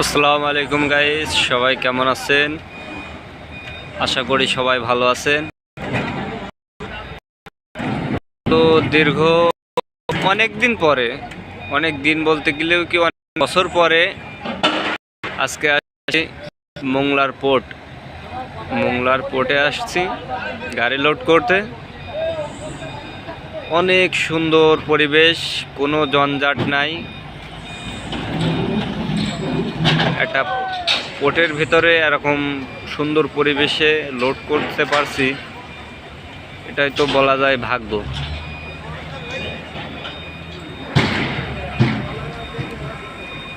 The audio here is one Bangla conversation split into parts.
আসসালামু আলাইকুম গাইজ সবাই কেমন আছেন? আশা করি সবাই ভালো আছেন। তো দীর্ঘ অনেক দিন পরে, অনেক দিন বলতে গেলেও কি অনেক বছর পরে আজকে আসছি মোংলার পোর্ট মোংলার পোর্টে আসছি গাড়ি লোড করতে। অনেক সুন্দর পরিবেশ, কোনো জঞ্জাট নাই। একটা পোর্টের ভিতরে এরকম সুন্দর পরিবেশে লোড করতে পারছি। এটাই তো বলা যায় ভাগ্য।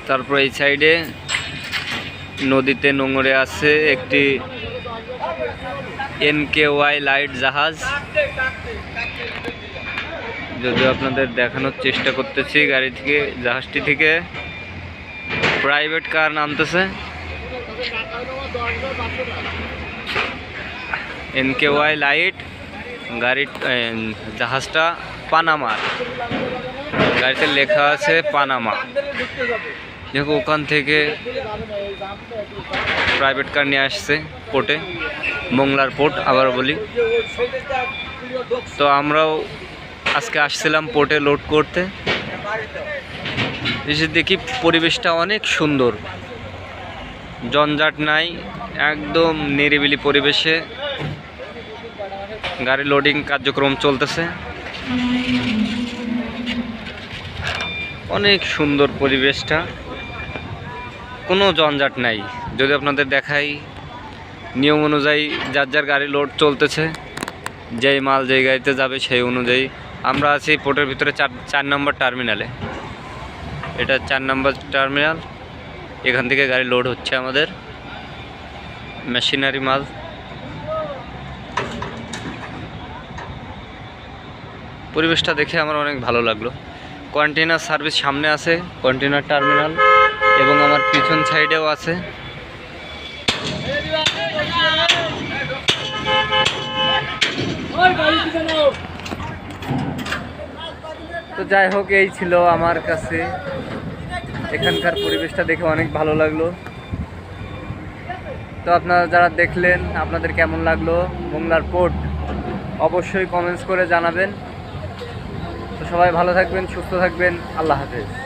তারপর এই সাইডে নদীতে নোংরে আছে একটি এনকে ওয়াই লাইট জাহাজ। যদিও আপনাদের দেখানোর চেষ্টা করতেছি গাড়ি থেকে, জাহাজটি থেকে। প্রাইভেট কার নামতেছে? এনকে ওয়াই লাইট গাড়ির জাহাজটা পানামার গাড়িতে লেখা আছে পানামা। দেখো, ওখান থেকে প্রাইভেট কার নিয়ে আসছে পোর্টে, মোংলার পোর্ট আবার বলি। তো আমরাও আজকে আসছিলাম পোর্টে লোড করতে। এসে দেখি পরিবেশটা অনেক সুন্দর। জঞ্জাট নাই, একদম নিরিবিলি পরিবেশে। গাড়ি লোডিং কার্যক্রম চলতেছে। অনেক সুন্দর পরিবেশটা। কোনো জঞ্জাট নাই। যদি আপনাদের দেখাই, নিয়ম অনুযায়ী যার যার গাড়ি লোড চলতেছে, যেই মাল যেই গাড়িতে যাবে সেই অনুযায়ী। আমরা আছি পোর্টের ভিতরে চার চার নম্বর টার্মিনালে এটা চার নম্বর টার্মিনাল। এখান থেকে গাড়ি লোড হচ্ছে আমাদের। মেশিনারি মাল। পরিবেশটা দেখে আমার অনেক ভালো লাগল। কন্টেনার সার্ভিস সামনে আছে কন্টেনার টার্মিনাল এবং আমার পিছন সাইডেও আছে। তো যাই হোক, এই ছিল আমার কাছে। এখানকার পরিবেশটা দেখে অনেক ভালো লাগল। তো আপনারা যারা দেখলেন, আপনাদের কেমন লাগল? মোংলার পোর্ট অবশ্যই কমেন্টস করে জানাবেন। তো সবাই ভালো থাকবেন, সুস্থ থাকবেন। আল্লাহ হাফেজ।